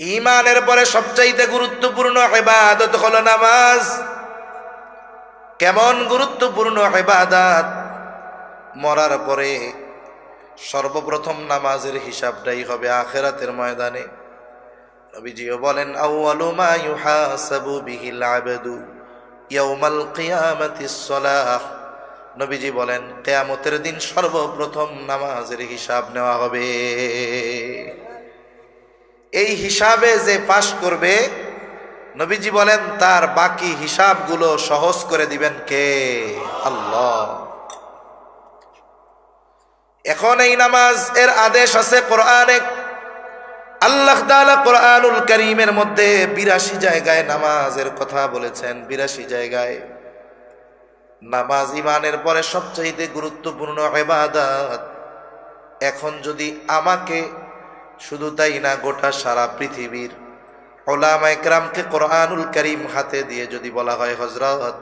ইমানের পরে সবচাইতে গুরুত্বপূর্ণ ইবাদত হলো নামাজ। কেমন গুরুত্বপূর্ণ ইবাদত? মরার পরে সর্বপ্রথম নামাজের হিসাবটাই হবে আখেরাতের ময়দানে। নবীজিও বলেন নবীজি বলেন, কেয়ামতের দিন সর্বপ্রথম নামাজের হিসাব নেওয়া হবে। এই হিসাবে যে পাশ করবে, নবীজি বলেন, তার বাকি হিসাবগুলো সহজ করে দিবেন কে? আল্লাহ। এখন এই নামাজ এর আদেশ আছে কোরআনে। আল্লাহ কোরআনুল করিমের মধ্যে বিরাশি জায়গায় নামাজের কথা বলেছেন, বিরাশি জায়গায়। নামাজ ইমানের পরে সবচাইতে গুরুত্বপূর্ণ এবাদাত এখন যদি আমাকে শুধু তাই না, গোটা সারা পৃথিবীর ওলামা একরামকে কোরআনুল করিম হাতে দিয়ে যদি বলা হয় হজরত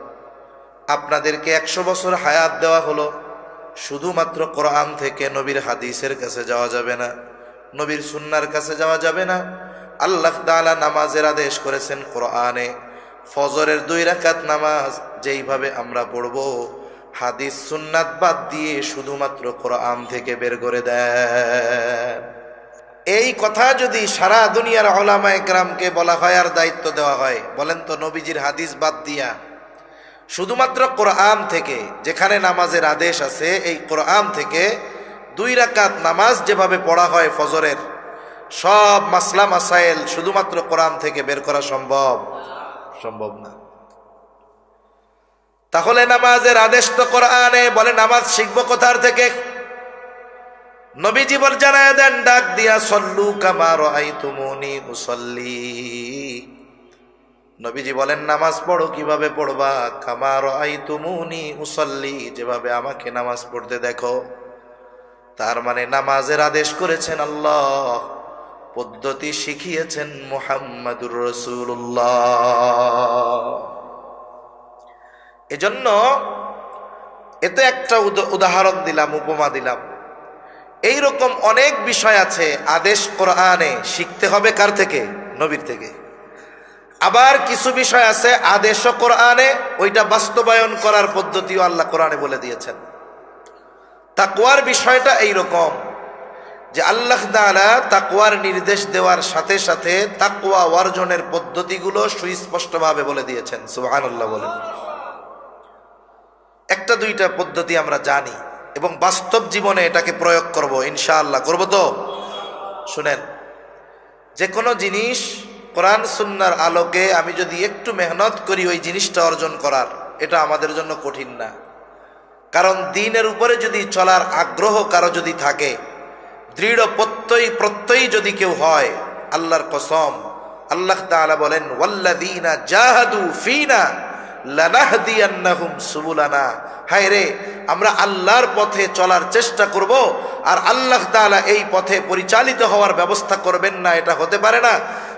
আপনাদেরকে একশো বছর হায়াত দেওয়া হলো, শুধুমাত্র কোরআন থেকে নবীর হাদিসের কাছে যাওয়া যাবে না, নবীর সুন্নার কাছে যাওয়া যাবে না। আল্লাহ তাআলা নামাজের আদেশ করেছেন কোরআনে, ফজরের দুই রাকাত নামাজ যেইভাবে আমরা পড়ব, হাদিস সুন্নাত বাদ দিয়ে শুধুমাত্র কোরআন থেকে বের করে দেন। এই কথা যদি সারা দুনিয়ার ওলামা একরামকে বলা হয় আর দায়িত্ব দেওয়া হয়, বলেন তো নবীজির হাদিস বাদ দিয়া। শুধুমাত্র কোরআন থেকে, যেখানে নামাজের আদেশ আছে, এই কোরআন থেকে দুই রাকাত নামাজ যেভাবে পড়া হয় ফজরের, সব মাসলা মাসাইল শুধুমাত্র কোরআন থেকে বের করা সম্ভব? সম্ভব না। তাহলে নামাজের আদেশ তো কোরআনে, বলে নামাজ শিখব কোথার থেকে? নবীজি বল, জানায় দেন, ডাক দিয়া, সল্লু কামার আই তুমুনি মুসল্লি নবীজি বলেন, নামাজ পড়ো, কীভাবে পড়বা? কামার আই তুমুনি মুসল্লি যেভাবে আমাকে নামাজ পড়তে দেখো। তার মানে নামাজের আদেশ করেছেন আল্লাহ, পদ্ধতি শিখিয়েছেন মোহাম্মদুর রসুল্লাহ এজন্য এতে একটা উদ- উদাহরণ দিলাম, উপমা দিলাম। এই রকম অনেক বিষয় আছে আদেশ কোরআনে। শিখতে হবে কার থেকে? নবীর থেকে। আবার কিছু বিষয় আছে আদেশ কোরআনে, ওইটা বাস্তবায়ন করার পদ্ধতিও আল্লাহ কোরআনে বলে দিয়েছেন। তাকুয়ার বিষয়টা এই রকম যে আল্লাহ তাআলা তাকুয়ার নির্দেশ দেওয়ার সাথে সাথে তাকুয়া অর্জনের পদ্ধতিগুলো সুস্পষ্টভাবে বলে দিয়েছেন। সুবহানাল্লাহ বলেন। একটা দুইটা পদ্ধতি আমরা জানি। এবং বাস্তব জীবনে এটাকে প্রয়োগ করব, ইনশাআল্লাহ। করব তো? শুনেন যে কোনো জিনিস কোরআন সুন্নার আলোকে আমি যদি একটু মেহনত করি ওই জিনিসটা অর্জন করার, এটা আমাদের জন্য কঠিন না। কারণ দিনের উপরে যদি চলার আগ্রহ কারও যদি থাকে, দৃঢ় প্রত্যয়ী প্রত্যয়ী যদি কেউ হয়, আল্লাহর কসম, আল্লাহ তাআলা বলেন ওয়াল্লা ওয়াল্লাযীনা জাহাদু ফিনা লানাহদিয়ান্নাহুম সুবুলানা। হায় রে, আমরা আল্লাহর পথে চলার চেষ্টা করব আর আল্লাহ তাআলা এই পথে পরিচালিত হওয়ার ব্যবস্থা করবেন না, এটা হতে পারে না।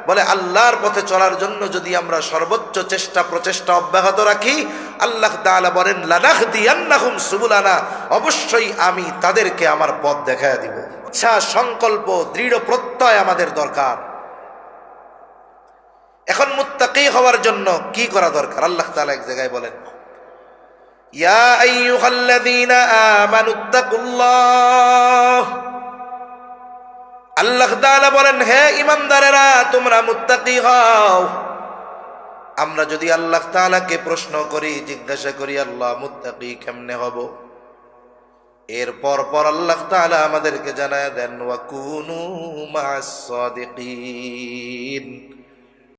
বলে আল্লাহর পথে চলার জন্য যদি আমরা সর্বোচ্চ চেষ্টা, প্রচেষ্টা অব্যাহত রাখি, আল্লাহ তাআলা বলেন, লানাহদিয়ান্নাহুম সুবুলানা অবশ্যই আমি তাদেরকে আমার পথ দেখায় দিব। ইচ্ছা, সংকল্প, দৃঢ় প্রত্যয় আমাদের দরকার। এখন মুত্তাকি হওয়ার জন্য কি করা দরকার? আল্লাহ তাআলা এক জায়গায় বলেন ইয়া আইয়ুহাল্লাযীনা আমানুত্তাকুল্লাহ আল্লাহ তাআলা বলেন, হে ইমানদারেরা তোমরা মুত্তাকি হও। আমরা যদি আল্লাহ তাআলাকে প্রশ্ন করি, জিজ্ঞাসা করি, আল্লাহ মুত্তাকি কেমনে হব? এরপর পর আল্লাহ তাআলা আমাদেরকে জানায় দেন ওয়াকুনু মা'আস সাদিকিন